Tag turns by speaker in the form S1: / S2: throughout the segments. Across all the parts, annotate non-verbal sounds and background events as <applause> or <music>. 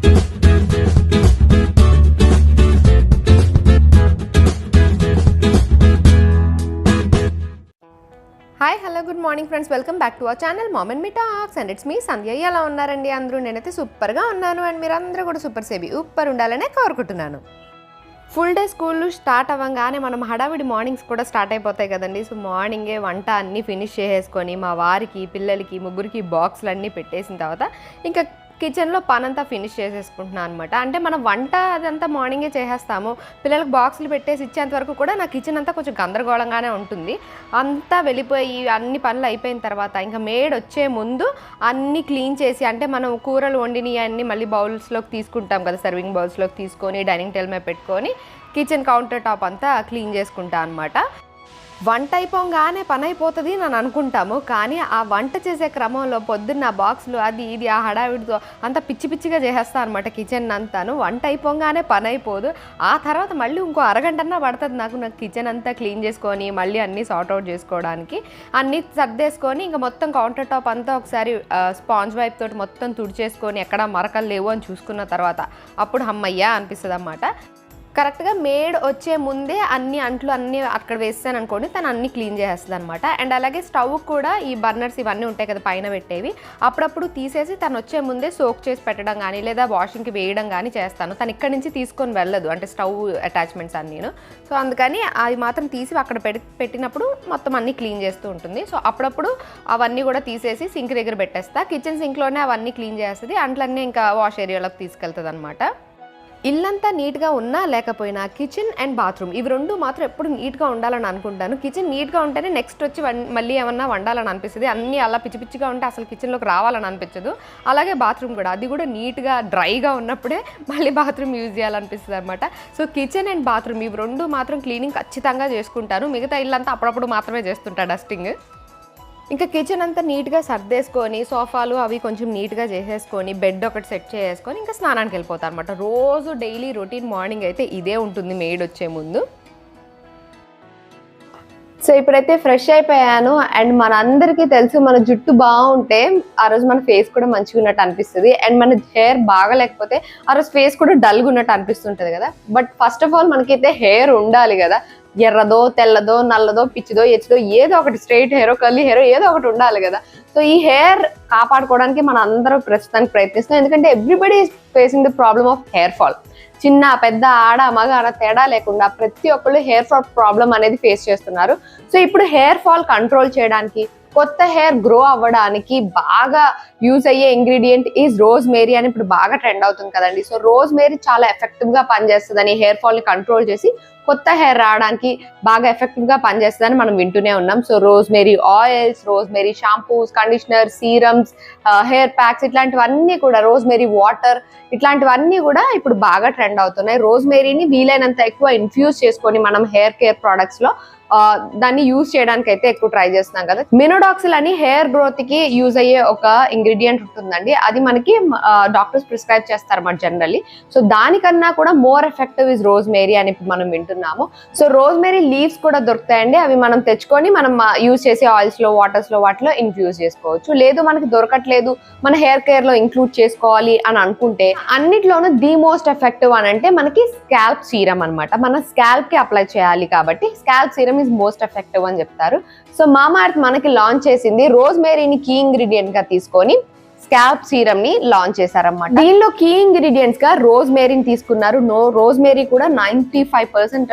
S1: Hi hello good morning friends welcome back to our channel మామన్ me talks and it's me Sandhya ఎలా ఉన్నారండి అందరూ? నేనైతే సూపర్గా ఉన్నాను. అండ్ మీరు అందరూ కూడా సూపర్ సేబీ ఉప్పర్ ఉండాలనే కోరుకుంటున్నాను. ఫుల్ డే స్కూల్ స్టార్ట్ అవ్వగానే మనం హడావిడి మార్నింగ్స్ కూడా స్టార్ట్ అయిపోతాయి కదండి. సో మార్నింగే వంట అన్నీ ఫినిష్ చేసేసుకొని మా వారికి పిల్లలకి ముగ్గురికి బాక్సులు అన్నీ పెట్టేసిన తర్వాత ఇంకా కిచెన్లో పనంతా ఫినిష్ చేసేసుకుంటున్నాను అనమాట అంటే మనం వంట అదంతా మార్నింగే చేసేస్తాము. పిల్లలకు బాక్సులు పెట్టేసి ఇచ్చేంత వరకు కూడా నా కిచెన్ అంతా కొంచెం గందరగోళంగానే ఉంటుంది. అంతా వెళ్ళిపోయి అన్ని పనులు అయిపోయిన తర్వాత ఇంకా మేడ్ వచ్చే ముందు అన్నీ క్లీన్ చేసి అంటే మనం కూరలు వండినవి అన్నీ మళ్ళీ బౌల్స్లోకి తీసుకుంటాం కదా సర్వింగ్ బౌల్స్లోకి తీసుకొని డైనింగ్ టేబుల్ మీద పెట్టుకొని కిచెన్ కౌంటర్ టాప్ అంతా క్లీన్ చేసుకుంటా అనమాట వంట అయిపోగానే పని అయిపోతుంది అని అనుకుంటాము. కానీ ఆ వంట చేసే క్రమంలో పొద్దున్న బాక్స్లు అది ఇది ఆ హడావిడితో అంత పిచ్చి పిచ్చిగా చేసేస్తాను అనమాట కిచెన్ అంతాను. వంట అయిపోగానే పని అయిపోదు. ఆ తర్వాత మళ్ళీ ఇంకో అరగంటన్నా పడుతుంది నాకు. నాకు కిచెన్ అంతా క్లీన్ చేసుకొని మళ్ళీ అన్నీ సార్ట్ అవుట్ చేసుకోవడానికి. అన్నీ సర్దేసుకొని ఇంకా మొత్తం కౌంటర్ టాప్ అంతా ఒకసారి స్పాంజ్ వైప్ తోటి మొత్తం తుడిచేసుకొని ఎక్కడ మరకలు లేవు అని చూసుకున్న తర్వాత అప్పుడు హమ్మయ్యా అనిపిస్తుంది అన్నమాట కరెక్ట్గా మేడ్ వచ్చే ముందే అన్ని అంట్లు అన్నీ అక్కడ వేస్తాను అనుకోండి తను అన్ని క్లీన్ చేసేస్తుంది అనమాట అండ్ అలాగే స్టవ్ కూడా ఈ బర్నర్స్ ఇవన్నీ ఉంటాయి కదా పైన పెట్టేవి అప్పుడప్పుడు తీసేసి తను వచ్చే ముందే సోక్ చేసి పెట్టడం కానీ లేదా వాషింగ్కి వేయడం కానీ చేస్తాను. తను ఇక్కడి నుంచి తీసుకొని వెళ్ళదు అంటే స్టవ్ అటాచ్మెంట్స్ అన్నీను సో అందుకని అది మాత్రం తీసి అక్కడ పెట్టి పెట్టినప్పుడు మొత్తం అన్ని క్లీన్ చేస్తూ ఉంటుంది. సో అప్పుడప్పుడు అవన్నీ కూడా తీసేసి సింక్ దగ్గర పెట్టేస్తా. కిచెన్ సింక్లోనే అవన్నీ క్లీన్ చేస్తుంది. అంట్లన్నీ ఇంకా వాష్ ఏరియాలోకి తీసుకెళ్తుంది అనమాట ఇల్లంతా నీట్గా ఉన్నా లేకపోయినా కిచెన్ అండ్ బాత్రూమ్ ఇవి రెండు మాత్రం ఎప్పుడు నీట్గా ఉండాలని అనుకుంటాను. కిచెన్ నీట్గా ఉంటేనే నెక్స్ట్ వచ్చి మళ్ళీ ఏమన్నా వండాలని అనిపిస్తుంది. అన్నీ అలా పిచ్చి పిచ్చిగా ఉంటే అసలు కిచెన్లోకి రావాలని అనిపించదు. అలాగే బాత్రూమ్ కూడా. అది కూడా నీట్గా డ్రైగా ఉన్నప్పుడే మళ్ళీ బాత్రూమ్ యూజ్ చేయాలనిపిస్తుంది అనమాట సో కిచెన్ అండ్ బాత్రూమ్ ఇవి రెండు మాత్రం క్లీనింగ్ ఖచ్చితంగా చేసుకుంటాను. మిగతా ఇల్లంతా అప్పుడప్పుడు మాత్రమే చేస్తుంటా డస్టింగ్ ఇంకా కిచెన్ అంతా నీట్గా సర్దేసుకొని సోఫాలు అవి కొంచెం నీట్గా చేసేసుకొని బెడ్ ఒకటి సెట్ చేసుకొని ఇంకా స్నానానికి వెళ్ళిపోతాను అనమాట రోజు డైలీ రొటీన్ మార్నింగ్ అయితే ఇదే ఉంటుంది మేడ్ వచ్చే ముందు. సో ఇప్పుడైతే ఫ్రెష్ అయిపోయాను అండ్ మనందరికీ తెలుసు మన జుట్టు బాగుంటే ఆ రోజు మన ఫేస్ కూడా మంచిగా ఉన్నట్టు అనిపిస్తుంది. అండ్ మన హెయిర్ బాగాలేకపోతే ఆ రోజు ఫేస్ కూడా డల్గా ఉన్నట్టు అనిపిస్తుంటుంది కదా. బట్ ఫస్ట్ ఆఫ్ ఆల్ మనకైతే హెయిర్ ఉండాలి కదా. ఎర్రదో తెల్లదో నల్లదో పిచ్చిదో ఎచ్చిదో ఏదో ఒకటి స్ట్రైట్ హెయిర్ కర్లీ హెయిర్ ఏదో ఒకటి ఉండాలి కదా. సో ఈ హెయిర్ కాపాడుకోవడానికి మన అందరూ ప్రస్తుతానికి ప్రయత్నిస్తాం ఎందుకంటే everybody facing the problem of hair fall చిన్న పెద్ద ఆడ మగ అన్న తేడా లేకుండా ప్రతి ఒక్కళ్ళు హెయిర్ ఫాల్ ప్రాబ్లం అనేది ఫేస్ చేస్తున్నారు. సో ఇప్పుడు హెయిర్ ఫాల్ కంట్రోల్ చేయడానికి కొత్త హెయిర్ గ్రో అవ్వడానికి బాగా యూజ్ అయ్యే ఇంగ్రీడియంట్ ఈజ్ రోజ్ మేరీ అని ఇప్పుడు బాగా ట్రెండ్ అవుతుంది కదండి. సో రోజ్ మేరీ చాలా ఎఫెక్టివ్గా పనిచేస్తుందని హెయిర్ ఫాల్ని కంట్రోల్ చేసి కొత్త హెయిర్ రావడానికి బాగా ఎఫెక్టివ్గా పనిచేస్తుందని మనం వింటూనే ఉన్నాం. So rosemary oils rosemary shampoos conditioner serums hair packs ఇట్లాంటివన్నీ కూడా రోజ్ మేరీ వాటర్ ఇట్లాంటివన్నీ కూడా ఇప్పుడు బాగా ట్రెండ్ అవుతున్నాయి. రోజ్ మేరీని వీలైనంత ఎక్కువ ఇన్ఫ్యూజ్ చేసుకొని మనం హెయిర్ కేర్ ప్రొడక్ట్స్లో దాన్ని యూజ్ చేయడానికి అయితే ఎక్కువ ట్రై చేస్తున్నాం కదా. మినోడాక్సిల్ అని హెయిర్ గ్రోత్కి యూజ్ అయ్యే ఒక ఇంగ్రీడియంట్ ఉంటుందండి. అది మనకి డాక్టర్స్ ప్రిస్క్రైబ్ చేస్తారు మన జనరల్లీ. సో దానికన్నా కూడా more effective is rosemary అని మనం వింటున్నాము. సో రోజ్ మేరీ లీవ్స్ కూడా దొరుకుతాయండి. అవి మనం తెచ్చుకొని మనం యూజ్ చేసే ఆయిల్స్లో వాటర్స్లో వాటిలో ఇన్ఫ్యూజ్ చేసుకోవచ్చు. లేదు మనకి దొరకట్లేదు మన హెయిర్ కేర్లో ఇంక్లూడ్ చేసుకోవాలి అని అనుకుంటే అన్నిట్లోనూ ది మోస్ట్ ఎఫెక్టివ్ అని అంటే మనకి స్కాల్ప్ సీరం అన్నమాట. మన స్కాల్ప్కి అప్లై చేయాలి కాబట్టి scalp serum is most effective అని చెప్తారు. సో మామార్త్ మనకి లాంచ్ చేసింది రోజ్ మేరీని కీ ఇంగ్రీడియంట్గా తీసుకొని స్కాల్ప్ సీరమ్ని లాంచ్ చేశారన్నమాట. దీనిలో కీ ఇంగ్రీడియంట్స్గా రోజ్ మేరీని తీసుకున్నారు. నో రోజ్ మేరీ కూడా ninety five percent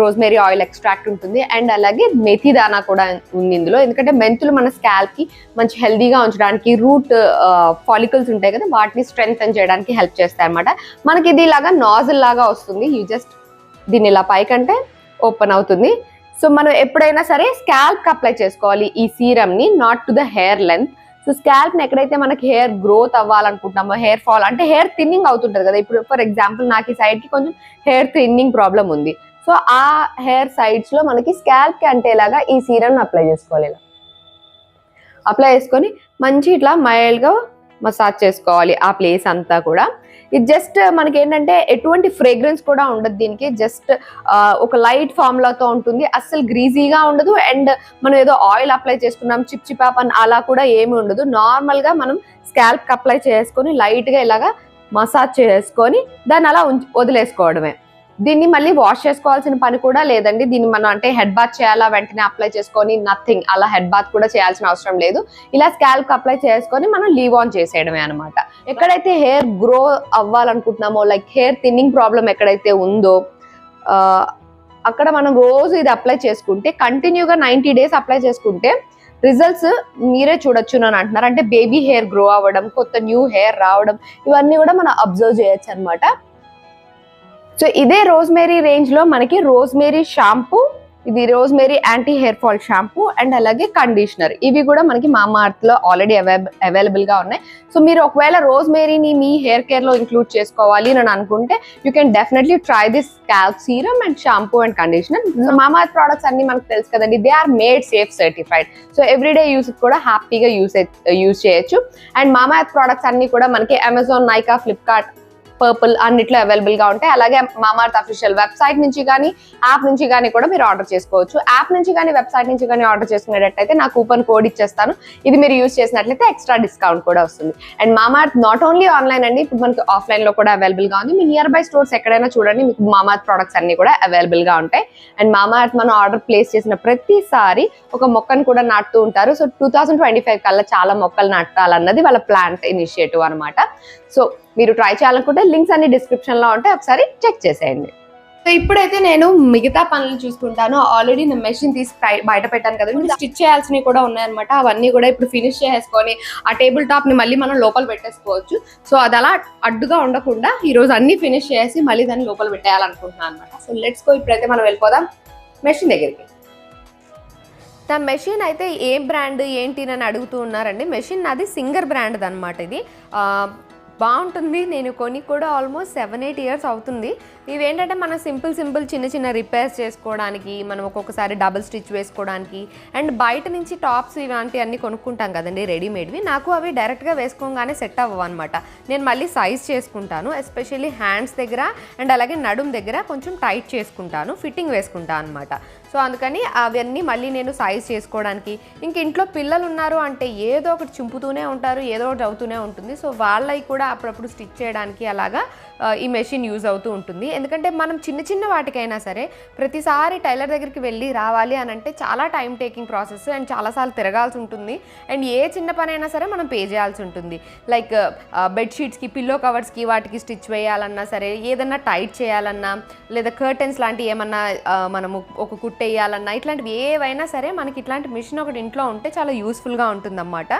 S1: rosemary oil extract ఉంటుంది. అండ్ అలాగే మెథి దానా కూడా ఉంది ఇందులో. ఎందుకంటే మెంతులు మన స్కాల్ప్కి మంచి హెల్దీగా ఉంచడానికి రూట్ ఫాలికల్స్ ఉంటాయి కదా వాటిని స్ట్రెంగ్ చేయడానికి హెల్ప్ చేస్తాయి అనమాట మనకి ఇది ఇలాగా నాజిల్ లాగా వస్తుంది. యూ జస్ట్ దీన్ని ఇలా పైకంటే ఓపెన్ అవుతుంది. సో మనం ఎప్పుడైనా సరే స్కాల్ప్కి అప్లై చేసుకోవాలి ఈ సీరమ్ని not to the hair length so స్కాల్ప్ని ఎక్కడైతే మనకి హెయిర్ గ్రోత్ అవ్వాలనుకుంటున్నామో హెయిర్ ఫాల్ అంటే హెయిర్ థిన్నింగ్ అవుతుంటుంది కదా. ఇప్పుడు ఫర్ ఎగ్జాంపుల్ నాకు ఈ సైడ్కి కొంచెం హెయిర్ థిన్నింగ్ ప్రాబ్లం ఉంది. సో ఆ హెయిర్ సైడ్స్లో మనకి స్కాల్ప్కి అంటేలాగా ఈ సీరమ్ని అప్లై చేసుకోవాలి ఇలా. అప్లై చేసుకొని మంచి ఇట్లా మైల్డ్గా మసాజ్ చేసుకోవాలి ఆ ప్లేస్ అంతా కూడా. ఇది జస్ట్ మనకి ఏంటంటే ఎటువంటి ఫ్రేగ్రెన్స్ కూడా ఉండదు దీనికి. జస్ట్ ఒక లైట్ ఫార్ములాతో ఉంటుంది. అస్సలు గ్రీజీగా ఉండదు. అండ్ మనం ఏదో ఆయిల్ అప్లై చేసుకున్నాం చిప్ చిపాప్ అని అలా కూడా ఏమి ఉండదు. నార్మల్గా మనం స్కాల్ప్కి అప్లై చేసుకొని లైట్గా ఇలాగా మసాజ్ చేసుకొని దాన్ని అలా వదిలేసుకోవడమే. దీన్ని మళ్ళీ వాష్ చేసుకోవాల్సిన పని కూడా లేదండి. దీన్ని మనం అంటే హెడ్ బాత్ చేయాలా వెంటనే అప్లై చేసుకొని నథింగ్ అలా హెడ్ బాత్ కూడా చేయాల్సిన అవసరం లేదు. ఇలా స్కాల్ప్ అప్లై చేసుకొని మనం లీవ్ ఆన్ చేసేయడమే అనమాట ఎక్కడైతే హెయిర్ గ్రో అవ్వాలనుకుంటున్నామో లైక్ హెయిర్ థిన్నింగ్ ప్రాబ్లం ఎక్కడైతే ఉందో అక్కడ మనం రోజు ఇది అప్లై చేసుకుంటే కంటిన్యూగా నైంటీ డేస్ అప్లై చేసుకుంటే రిజల్ట్స్ మీరే చూడొచ్చు అని అంటున్నారు. అంటే బేబీ హెయిర్ గ్రో అవ్వడం కొత్త న్యూ హెయిర్ రావడం ఇవన్నీ కూడా మనం అబ్జర్వ్ చేయొచ్చు అనమాట సో ఇదే రోజ్మేరీ రేంజ్లో మనకి రోజ్మేరీ షాంపూ ఇది rosemary anti hair fall shampoo and అలాగే కండిషనర్ ఇవి కూడా మనకి మామా ఆల్రెడీ అవైలబుల్గా ఉన్నాయి. సో మీరు ఒకవేళ రోజ్మేరీని మీ హెయిర్ కేర్లో ఇంక్లూడ్ చేసుకోవాలి అని అనుకుంటే you can definitely try this scalp serum and shampoo and conditioner so Mamaearth products అన్ని మనకు తెలుసు కదండి they are made safe certified so everyday use కూడా హ్యాపీగా యూస్ యూస్ చేయొచ్చు. అండ్ మామా అర్త్ ప్రోడక్ట్స్ అన్ని కూడా మనకి అమెజాన్ నైకా ఫ్లిప్కార్ట్ పర్పుల్ అన్నిట్లో అవైలబుల్గా ఉంటాయి. అలాగే మామార్త్ అఫీషియల్ వెబ్సైట్ నుంచి కానీ యాప్ నుంచి కానీ కూడా మీరు ఆర్డర్ చేసుకోవచ్చు. యాప్ నుంచి కానీ వెబ్సైట్ నుంచి కానీ ఆర్డర్ చేసుకునేటట్టయితే నా కూపన్ కోడ్ ఇచ్చేస్తాను. ఇది మీరు యూస్ చేసినట్లయితే ఎక్స్ట్రా డిస్కౌంట్ కూడా వస్తుంది. And Mamaearth not only online అండి ఇప్పుడు మనకి ఆఫ్లైన్లో కూడా అవైలబుల్గా ఉంది. మీ నియర్ బై స్టోర్స్ ఎక్కడైనా చూడండి మీకు మామార్త్ ప్రొడక్ట్స్ అన్ని కూడా అవైలబుల్గా ఉంటాయి. అండ్ మామార్త్ మనం ఆర్డర్ ప్లేస్ చేసిన ప్రతిసారి ఒక మొక్కను కూడా నాటుతూ ఉంటారు. So two thousand twenty five కల్లా చాలా మొక్కలు నాటాలన్నది వాళ్ళ ప్లాంట్ ఇనిషియేటివ్ అనమాట సో మీరు ట్రై చేయాలనుకుంటే లింక్స్ అన్ని డిస్క్రిప్షన్లో ఉంటాయి. ఒకసారి చెక్ చేసేయండి. సో ఇప్పుడైతే నేను మిగతా పనులు చూసుకుంటాను. ఆల్రెడీ నేను మెషిన్ తీసి బయ- బయట పెట్టాను కదా. స్టిచ్ చేయాల్సినవి కూడా ఉన్నాయన్నమాట. అవన్నీ కూడా ఇప్పుడు ఫినిష్ చేసుకొని ఆ టేబుల్ టాప్ని మళ్ళీ మనం లోపల పెట్టేసుకోవచ్చు. సో అది అలా అడ్డుగా ఉండకుండా ఈ రోజు అన్ని ఫినిష్ చేసి మళ్ళీ దాన్ని లోపల పెట్టేయాలనుకుంటున్నాను అనమాట సో లెట్స్ గో ఇప్పుడైతే మనం వెళ్ళిపోదాం. మెషిన్ దగ్గరికి. నా మెషిన్ అయితే ఏ బ్రాండ్ ఏంటి అని అడుగుతూ ఉన్నారండి. మెషిన్ నాది సింగర్ బ్రాండ్ అనమాట ఇది. ఆ, బాగుంటుంది. నేను కొని కూడా ఆల్మోస్ట్ సెవెన్ ఎయిట్ ఇయర్స్ అవుతుంది. ఇవేంటంటే మనం సింపుల్ సింపుల్ చిన్న చిన్న రిపేర్స్ చేసుకోవడానికి మనం ఒక్కొక్కసారి డబుల్ స్టిచ్ వేసుకోవడానికి అండ్ బయట నుంచి టాప్స్ ఇలాంటివి అన్నీ కొనుక్కుంటాం కదండి రెడీమేడ్వి. నాకు అవి డైరెక్ట్గా వేసుకోగానే సెట్ అవ్వవు అనమాట నేను మళ్ళీ సైజ్ చేసుకుంటాను ఎస్పెషల్లీ హ్యాండ్స్ దగ్గర అండ్ అలాగే నడుం దగ్గర కొంచెం టైట్ చేసుకుంటాను ఫిట్టింగ్ వేసుకుంటాను అనమాట సో అందుకని అవన్నీ మళ్ళీ నేను సైజ్ చేసుకోవడానికి. ఇంక ఇంట్లో పిల్లలు ఉన్నారు అంటే ఏదో ఒకటి చింపుతూనే ఉంటారు ఏదో ఒకటి అవుతూనే ఉంటుంది. సో వాళ్ళవి కూడా అప్పుడప్పుడు స్టిచ్ చేయడానికి అలాగా ఈ మెషిన్ యూజ్ అవుతూ ఉంటుంది. ఎందుకంటే మనం చిన్న చిన్న వాటికైనా సరే ప్రతిసారి టైలర్ దగ్గరికి వెళ్ళి రావాలి అని అంటే చాలా టైం టేకింగ్ ప్రాసెస్ అండ్ చాలాసార్లు తిరగాల్సి ఉంటుంది. అండ్ ఏ చిన్న పని అయినా సరే మనం పే చేయాల్సి ఉంటుంది. లైక్ బెడ్షీట్స్కి పిల్లో కవర్స్కి వాటికి స్టిచ్ వేయాలన్నా సరే ఏదన్నా టైట్ చేయాలన్నా లేదా కర్టెన్స్ లాంటివి ఏమన్నా మనము ఒక కుట్టే వేయాలన్నా ఇట్లాంటివి ఏవైనా సరే మనకి ఇట్లాంటి మిషన్ ఒకటి ఇంట్లో ఉంటే చాలా యూస్ఫుల్గా ఉంటుందన్నమాట.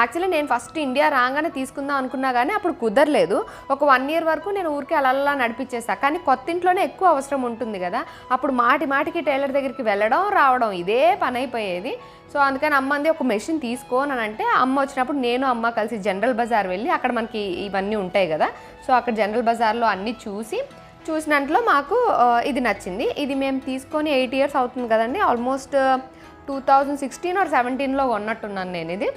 S1: యాక్చువల్లీ నేను ఫస్ట్ ఇండియా రాగానే తీసుకుందాం అనుకున్నా కానీ అప్పుడు కుదరలేదు. ఒక వన్ ఇయర్ వరకు నేను ఊరికే అలా అలా నడిపించేసా. కానీ కొత్త ఇంట్లోనే ఎక్కువ అవసరం ఉంటుంది కదా. అప్పుడు మాటి మాటికి టైలర్ దగ్గరికి వెళ్ళడం రావడం ఇదే పని అయిపోయేది. సో అందుకని అమ్మ అంది ఒక మెషిన్ తీసుకోను అని అంటే అమ్మ వచ్చినప్పుడు నేను అమ్మ కలిసి జనరల్ బజార్ వెళ్ళి అక్కడ మనకి ఇవన్నీ ఉంటాయి కదా. సో అక్కడ జనరల్ బజార్లో అన్నీ చూసి చూసినట్లో మాకు ఇది నచ్చింది. ఇది మేము తీసుకొని ఎయిట్ ఇయర్స్ అవుతుంది కదండి. Almost two thousand sixteen or సెవెంటీన్లో కొన్నట్టున్నాను నేను ఇది.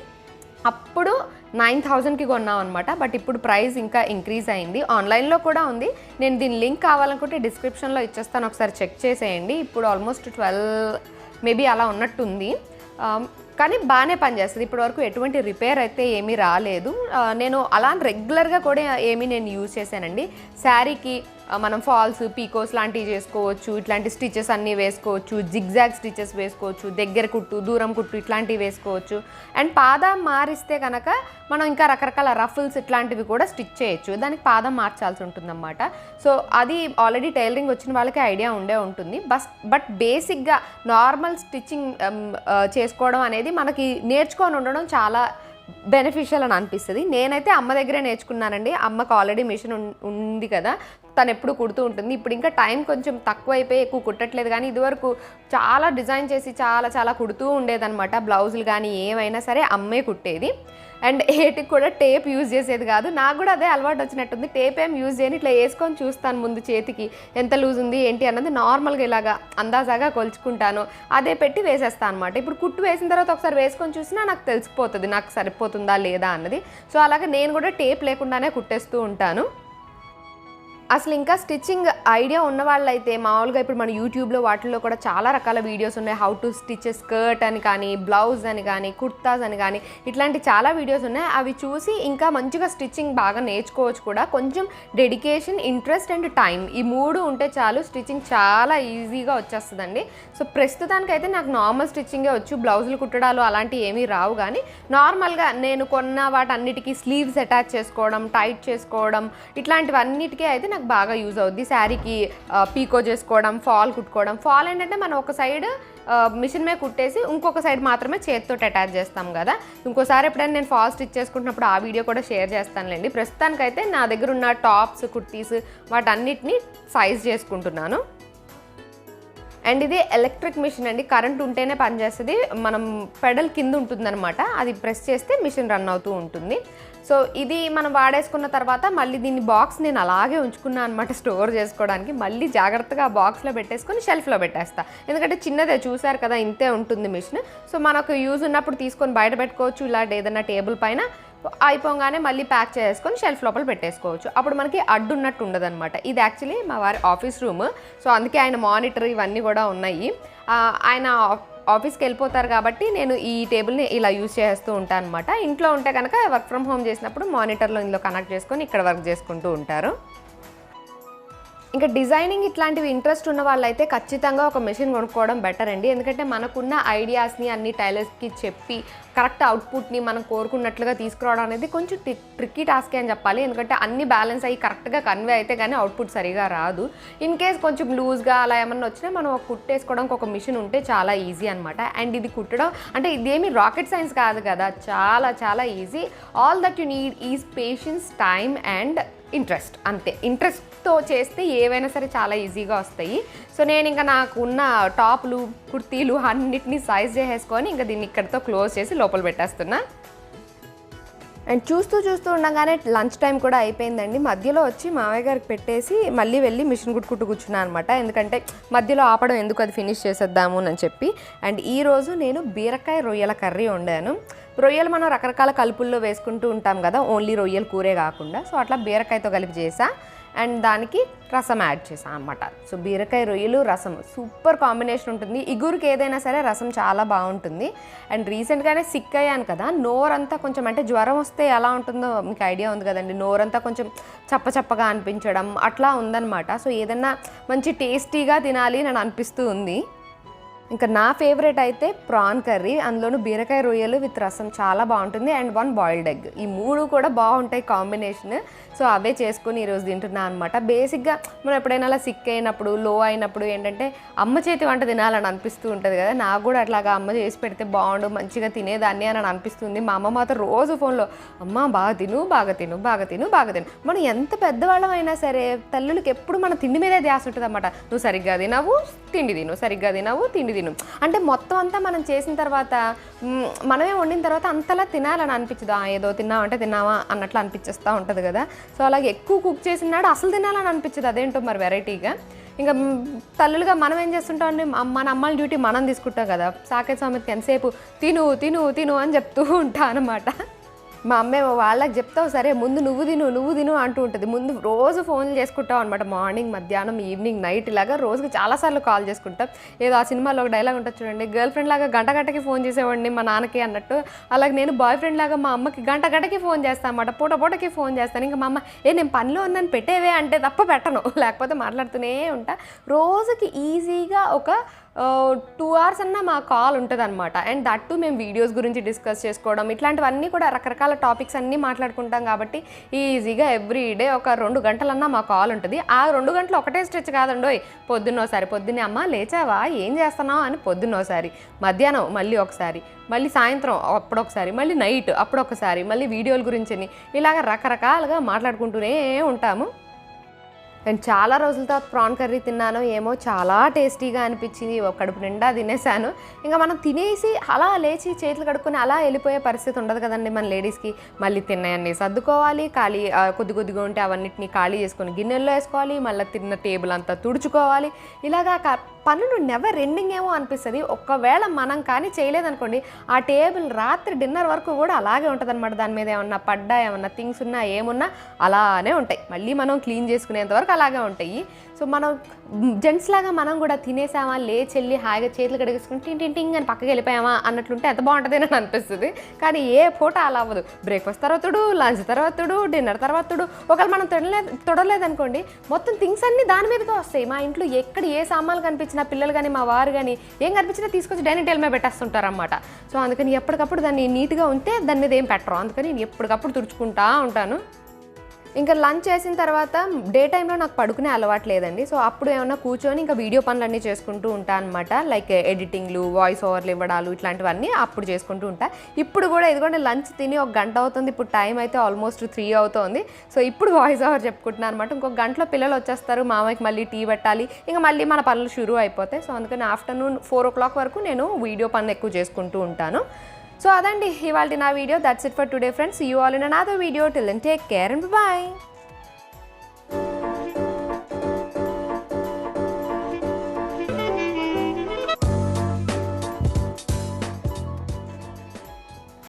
S1: అప్పుడు నైన్ థౌజండ్కి కొన్నాం అనమాట బట్ ఇప్పుడు ప్రైస్ ఇంకా ఇంక్రీజ్ అయింది. ఆన్లైన్లో కూడా ఉంది. నేను దీని లింక్ కావాలనుకుంటే డిస్క్రిప్షన్లో ఇచ్చేస్తాను. ఒకసారి చెక్ చేసేయండి. ఇప్పుడు ఆల్మోస్ట్ ట్వెల్వ్ మేబీ అలా ఉన్నట్టుంది. కానీ బాగానే పనిచేస్తుంది. ఇప్పటివరకు ఎటువంటి రిపేర్ అయితే ఏమీ రాలేదు. నేను అలా రెగ్యులర్గా కూడా ఏమీ నేను యూజ్ చేశానండి. శారీకి మనం ఫాల్స్ పీకోస్ లాంటివి చేసుకోవచ్చు ఇట్లాంటి స్టిచెస్ అన్నీ వేసుకోవచ్చు జిగ్జాగ్ స్టిచెస్ వేసుకోవచ్చు దగ్గర కుట్టు దూరం కుట్టు ఇట్లాంటివి వేసుకోవచ్చు. అండ్ పాదం మారిస్తే కనుక మనం ఇంకా రకరకాల రఫుల్స్ ఇట్లాంటివి కూడా స్టిచ్ చేయొచ్చు. దానికి పాదం మార్చాల్సి ఉంటుందన్నమాట. సో అది ఆల్రెడీ టైలరింగ్ వచ్చిన వాళ్ళకి ఐడియా ఉండే ఉంటుంది. బస్ బట్ బేసిక్గా నార్మల్ స్టిచ్చింగ్ చేసుకోవడం అనేది మనకి నేర్చుకొని ఉండడం చాలా బెనిఫిషియల్ అని అనిపిస్తుంది. నేనైతే అమ్మ దగ్గరే నేర్చుకున్నానండి. అమ్మకు ఆల్రెడీ మిషన్ ఉంది కదా. తను ఎప్పుడు కుడుతూ ఉంటుంది. ఇప్పుడు ఇంకా టైం కొంచెం తక్కువ అయిపోయి ఎక్కువ కుట్టట్లేదు. కానీ ఇదివరకు చాలా డిజైన్ చేసి చాలా చాలా కుడుతూ ఉండేదనమాట బ్లౌజులు కానీ ఏమైనా సరే అమ్మే కుట్టేది. అండ్ ఏటికి కూడా టేప్ యూజ్ చేసేది కాదు. నాకు కూడా అదే అలవాటు వచ్చినట్టుంది. టేప్ ఏం యూజ్ చేయని. ఇట్లా వేసుకొని చూస్తాను ముందు చేతికి. ఎంత లూజ్ ఉంది ఏంటి అన్నది నార్మల్గా ఇలాగా అందాజాగా కొలుచుకుంటాను. అదే పెట్టి వేసేస్తాను అనమాట ఇప్పుడు కుట్టు వేసిన తర్వాత ఒకసారి వేసుకొని చూసినా నాకు తెలిసిపోతుంది. నాకు సరిపోతుందా లేదా అన్నది. సో అలాగే నేను కూడా టేప్ లేకుండానే కుట్టేస్తూ ఉంటాను. అసలు ఇంకా స్టిచ్చింగ్ ఐడియా ఉన్న వాళ్ళైతే మామూలుగా ఇప్పుడు మన యూట్యూబ్లో వాటిల్లో కూడా చాలా రకాల వీడియోస్ ఉన్నాయి. హౌ టు స్టిచ్ స్కర్ట్ అని కానీ బ్లౌజ్ అని కానీ కుర్తాస్ అని కానీ ఇట్లాంటి చాలా వీడియోస్ ఉన్నాయి. అవి చూసి ఇంకా మంచిగా స్టిచ్చింగ్ బాగా నేర్చుకోవచ్చు కూడా. కొంచెం డెడికేషన్ ఇంట్రెస్ట్ అండ్ టైం ఈ మూడు ఉంటే చాలు స్టిచ్చింగ్ చాలా ఈజీగా వచ్చేస్తుందండి. సో ప్రస్తుతానికైతే నాకు నార్మల్ స్టిచ్చింగే వచ్చు. బ్లౌజులు కుట్టడాలు అలాంటివి ఏమీ రావు కానీ నార్మల్గా నేను కొన్న వాటన్నిటికీ స్లీవ్స్ అటాచ్ చేసుకోవడం టైట్ చేసుకోవడం ఇట్లాంటివన్నిటికీ అయితే నాకు బాగా యూజ్ అవుద్ది. శారీకి పీకో చేసుకోవడం ఫాల్ కుట్టుకోవడం. ఫాల్ ఏంటంటే మనం ఒక సైడ్ మిషన్ మీద కుట్టేసి ఇంకొక సైడ్ మాత్రమే చేతితో అటాచ్ చేస్తాం కదా. ఇంకోసారి ఎప్పుడైనా నేను ఫాల్ స్టిచ్ చేసుకుంటున్నప్పుడు ఆ వీడియో కూడా షేర్ చేస్తానులేండి. ప్రస్తుతానికైతే నా దగ్గర ఉన్న టాప్స్ కుర్తీస్ వాటన్నిటిని సైజ్ చేసుకుంటున్నాను. అండ్ ఇది ఎలక్ట్రిక్ మిషన్ అండి. కరెంట్ ఉంటేనే పనిచేస్తుంది. మనం పెడల్ కింద ఉంటుందన్నమాట. అది ప్రెస్ చేస్తే మిషన్ రన్ అవుతూ ఉంటుంది. సో ఇది మనం వాడేసుకున్న తర్వాత మళ్ళీ దీన్ని బాక్స్ నేను అలాగే ఉంచుకున్నాను అనమాట స్టోర్ చేసుకోవడానికి. మళ్ళీ జాగ్రత్తగా ఆ బాక్స్లో పెట్టేసుకొని షెల్ఫ్లో పెట్టేస్తా. ఎందుకంటే చిన్నదే చూసారు కదా ఇంతే ఉంటుంది మిషన్. సో మనకు యూజ్ ఉన్నప్పుడు తీసుకొని బయట పెట్టుకోవచ్చు ఇలాంటి ఏదైనా టేబుల్ పైన అయిపోగానే మళ్ళీ ప్యాక్ చేసుకొని షెల్ఫ్ లోపల పెట్టేసుకోవచ్చు. అప్పుడు మనకి అడ్డు ఉన్నట్టు ఉండదు అనమాట ఇది యాక్చువల్లీ మా వారి ఆఫీస్ రూమ్. సో అందుకే ఆయన మానిటర్ ఇవన్నీ కూడా ఉన్నాయి. ఆయన ఆఫీస్కి వెళ్ళిపోతారు కాబట్టి నేను ఈ టేబుల్ని ఇలా యూజ్ చేస్తూ ఉంటాను అనమాట ఇంట్లో ఉంటే కనుక వర్క్ ఫ్రమ్ హోమ్ చేసినప్పుడు మానిటర్లో ఇందులో కనెక్ట్ చేసుకొని ఇక్కడ వర్క్ చేసుకుంటూ ఉంటారు. ఇంకా డిజైనింగ్ ఇట్లాంటివి ఇంట్రెస్ట్ ఉన్న వాళ్ళైతే ఖచ్చితంగా ఒక మెషిన్ కొనుక్కోవడం బెటర్ అండి. ఎందుకంటే మనకున్న ఐడియాస్ని అన్ని టైలర్స్కి చెప్పి కరెక్ట్ అవుట్పుట్ని మనం కోరుకున్నట్లుగా తీసుకురావడం అనేది కొంచెం ట్రిక్కీ టాస్కే అని చెప్పాలి. ఎందుకంటే అన్ని బ్యాలెన్స్ అయ్యి కరెక్ట్గా కన్వే అయితే కానీ అవుట్పుట్ సరిగా రాదు. ఇన్ కేస్ కొంచెం లూజ్గా అలా ఏమన్నా వచ్చినా మనం ఒక కుట్టేసుకోవడానికి ఒక మిషన్ ఉంటే చాలా ఈజీ అనమాట అండ్ ఇది కుట్టడం అంటే ఇదేమి రాకెట్ సైన్స్ కాదు కదా. చాలా చాలా easy all that you need is patience time and interest అంతే. ఇంట్రెస్ట్తో చేస్తే ఏవైనా సరే చాలా ఈజీగా వస్తాయి. సో నేను ఇంకా నాకు ఉన్న టాపులు కుర్తీలు అన్నిటినీ సైజ్ చేసేసుకొని ఇంకా దీన్ని ఇక్కడితో క్లోజ్ చేసి లోపల పెట్టేస్తున్నా. అండ్ చూస్తూ చూస్తూ ఉండగానే లంచ్ టైం కూడా అయిపోయిందండి. మధ్యలో వచ్చి మామయ్య గారికి పెట్టేసి మళ్ళీ వెళ్ళి మిషన్ కుట్టుకుంటూ కూర్చున్నాను అనమాట. ఎందుకంటే మధ్యలో ఆపడం ఎందుకు అది ఫినిష్ చేసేద్దాము అని చెప్పి. అండ్ ఈరోజు నేను బీరకాయ రొయ్యల కర్రీ వండాను. రొయ్యలు మనం రకరకాల కలుపుల్లో వేసుకుంటూ ఉంటాం కదా ఓన్లీ రొయ్యల కూరే కాకుండా. సో అట్లా బీరకాయతో కలిపి చేసా. అండ్ దానికి రసం యాడ్ చేసాను అనమాట సో బీరకాయ రొయ్యలు రసం. సూపర్ కాంబినేషన్ ఉంటుంది. ఇగురికి ఏదైనా సరే రసం చాలా బాగుంటుంది. అండ్ రీసెంట్గానే సిక్ అయ్యాను కదా నోరంతా కొంచెం అంటే జ్వరం వస్తే ఎలా ఉంటుందో మీకు ఐడియా ఉంది కదండి. నోరంతా కొంచెం చప్ప చప్పగా అనిపించడం అట్లా ఉందన్నమాట. సో ఏదన్నా మంచి టేస్టీగా తినాలి అని అనిపిస్తూ ఉంది. ఇంకా నా ఫేవరెట్ అయితే ప్రాన్ కర్రీ అందులోనూ బీరకాయ రొయ్యలు విత్ రసం చాలా బాగుంటుంది. అండ్ వన్ బాయిల్డ్ ఎగ్ ఈ మూడు కూడా బాగుంటాయి కాంబినేషన్ సో అవే చేసుకొని ఈరోజు తింటున్నా అనమాట బేసిక్గా మనం ఎప్పుడైనా అలా సిక్ అయినప్పుడు లో అయినప్పుడు ఏంటంటే అమ్మ చేతి వంట తినాలని అనిపిస్తూ ఉంటుంది కదా. నాకు కూడా అట్లాగా అమ్మ చేసి పెడితే బాగుండు మంచిగా తినేదాన్ని అని అనిపిస్తుంది. మా అమ్మ మాత్రం రోజు ఫోన్లో అమ్మ బాగా తిను బాగా తిను బాగా తిను బాగా తిను. మనం ఎంత పెద్దవాళ్ళమైనా సరే తల్లులకి ఎప్పుడు మన తిండి మీదే ధ్యాస ఉంటుంది అనమాట నువ్వు సరిగ్గా తినవు తిండి తిను సరిగ్గా తినవు తిండి తిను. అంటే మొత్తం అంతా మనం చేసిన తర్వాత మనమే వండిన తర్వాత అంతలా తినాలని అనిపించదు. ఆ, ఏదో తిన్నామంటే తిన్నావా అన్నట్లు అనిపించేస్తూ ఉంటుంది కదా. సో అలాగే ఎక్కువ కుక్ చేసినాడు అసలు తినాలని అనిపించదు. అదేంటో మరి వెరైటీగా. ఇంకా తల్లులుగా మనం ఏం చేస్తుంటాం అండి? మన అమ్మాయిల డ్యూటీ మనం తీసుకుంటాం కదా. సాకేత్ స్వామికి ఎంతసేపు తిను తిను తిను అని చెప్తూ ఉంటా అనమాట మా అమ్మేమో వాళ్ళకి చెప్తావు సరే ముందు నువ్వు తిను నువ్వు తిను అంటూ ఉంటుంది. ముందు రోజు ఫోన్లు చేసుకుంటాం అనమాట మార్నింగ్ మధ్యాహ్నం ఈవినింగ్ నైట్ ఇలాగా రోజుకి చాలాసార్లు కాల్ చేసుకుంటాం. ఏదో ఆ సినిమాలో ఒక డైలాగ్ ఉంటుంది చూడండి గర్ల్ ఫ్రెండ్ లాగా గంట గంటకి ఫోన్ చేసేవాడిని మా నాన్నకి అన్నట్టు. అలాగే నేను బాయ్ ఫ్రెండ్ లాగా మా అమ్మకి గంట గంటకి ఫోన్ చేస్తాను అనమాట పూట పూటకి ఫోన్ చేస్తాను. ఇంకా మా అమ్మ ఏ నేను పనిలో ఉన్నాను పెట్టేవే అంటే తప్ప పెట్టను. <laughs> లేకపోతే మాట్లాడుతూనే ఉంటా. రోజుకి ఈజీగా ఒక టూ అవర్స్ అన్న మా కాల్ ఉంటుంది అనమాట అండ్ దట్ టు మేము వీడియోస్ గురించి డిస్కస్ చేసుకోవడం ఇట్లాంటివన్నీ కూడా రకరకాల టాపిక్స్ అన్నీ మాట్లాడుకుంటాం కాబట్టి ఈజీగా ఎవ్రీ డే ఒక రెండు గంటలన్నా మా కాల్ ఉంటుంది. ఆ రెండు గంటలు ఒకటే స్ట్రెచ్ కాదండోయ్ పొద్దున్నోసారి పొద్దున్నే అమ్మ లేచావా? ఏం చేస్తున్నావు? అని పొద్దున్నోసారి మధ్యాహ్నం మళ్ళీ ఒకసారి మళ్ళీ సాయంత్రం అప్పుడొకసారి మళ్ళీ నైట్ అప్పుడొకసారి మళ్ళీ వీడియోల గురించి ఇలాగ రకరకాలుగా మాట్లాడుకుంటూనే ఉంటాము. నేను చాలా రోజుల తర్వాత ప్రాన్ కర్రీ తిన్నాను ఏమో చాలా టేస్టీగా అనిపించింది. ఒక కడుపు నిండా తినేసాను. ఇంకా మనం తినేసి అలా లేచి చేతులు కడుక్కొని అలా వెళ్ళిపోయే పరిస్థితి ఉండదు కదండి మన లేడీస్కి. మళ్ళీ తిన్నాయన్ని సర్దుకోవాలి ఖాళీ కొద్ది కొద్దిగా ఉంటే అవన్నిటిని ఖాళీ చేసుకొని గిన్నెల్లో వేసుకోవాలి మళ్ళీ తిన్న టేబుల్ అంతా తుడుచుకోవాలి. ఇలాగా పనులు నెవర్ ఎండింగ్ ఏమో అనిపిస్తుంది. ఒకవేళ మనం కానీ చేయలేదనుకోండి ఆ టేబుల్ రాత్రి డిన్నర్ వరకు కూడా అలాగే ఉంటుంది దాని మీద ఏమన్నా పడ్డా ఏమన్నా థింగ్స్ ఉన్నా ఏమున్నా అలానే ఉంటాయి. మళ్ళీ మనం క్లీన్ చేసుకునేంత వరకు
S2: అలాగే ఉంటాయి. సో మనం జెంట్స్ లాగా మనం కూడా తినేసామా లేచి హాయిగా చేతులు కడిగేసుకుని టింగ్ టింగ్ టింగ్ అని పక్కకి వెళ్ళిపోయామా అన్నట్లుంటే ఎంత బాగుంటుంది అని అనిపిస్తుంది. కానీ ఏ పూట అలా అవ్వదు. బ్రేక్ఫాస్ట్ తర్వాతడు లంచ్ తర్వాతడు డిన్నర్ తర్వాతడు ఒకవేళ మనం తొడలేదు తొడలేదనుకోండి మొత్తం థింగ్స్ అన్నీ దాని మీదకే వస్తాయి. మా ఇంట్లో ఎక్కడ ఏ సామాన్లు కనిపించినా పిల్లలు కానీ మా వారు కానీ ఏం కనిపించినా తీసుకొచ్చి డైనింగ్ టేబుల్ మీద పెట్టేస్తుంటారనమాట సో అందుకని ఎప్పటికప్పుడు దాన్ని నీట్గా ఉంటే దాని మీద ఏం పెట్టరు. అందుకని నేను ఎప్పటికప్పుడు తుడుచుకుంటా ఉంటాను. ఇంకా లంచ్ చేసిన తర్వాత డే టైంలో నాకు పడుకునే అలవాటు లేదండి. సో అప్పుడు ఏమన్నా కూర్చొని ఇంకా వీడియో పనులన్నీ చేసుకుంటూ ఉంటా అనమాట లైక్ ఎడిటింగ్లు వాయిస్ ఓవర్లు ఇవ్వడాలు ఇట్లాంటివన్నీ అప్పుడు చేసుకుంటూ ఉంటా. ఇప్పుడు కూడా ఇదిగోండి లంచ్ తిని ఒక గంట అవుతుంది. ఇప్పుడు టైం అయితే ఆల్మోస్ట్ త్రీ అవుతుంది. సో ఇప్పుడు వాయిస్ ఓవర్ చెప్పుకుంటున్నాను అనమాట ఇంకొక గంటలో పిల్లలు వచ్చేస్తారు మామయ్యకి మళ్ళీ టీ పెట్టాలి. ఇంకా మళ్ళీ మన పనులు షురూ అయిపోతాయి. సో అందుకని ఆఫ్టర్నూన్ ఫోర్ ఓ క్లాక్ వరకు నేను వీడియో పనులు ఎక్కువ చేసుకుంటూ ఉంటాను. సో అదండి ఇవాళ నా video that's it for today friends you all in another video till and take care and bye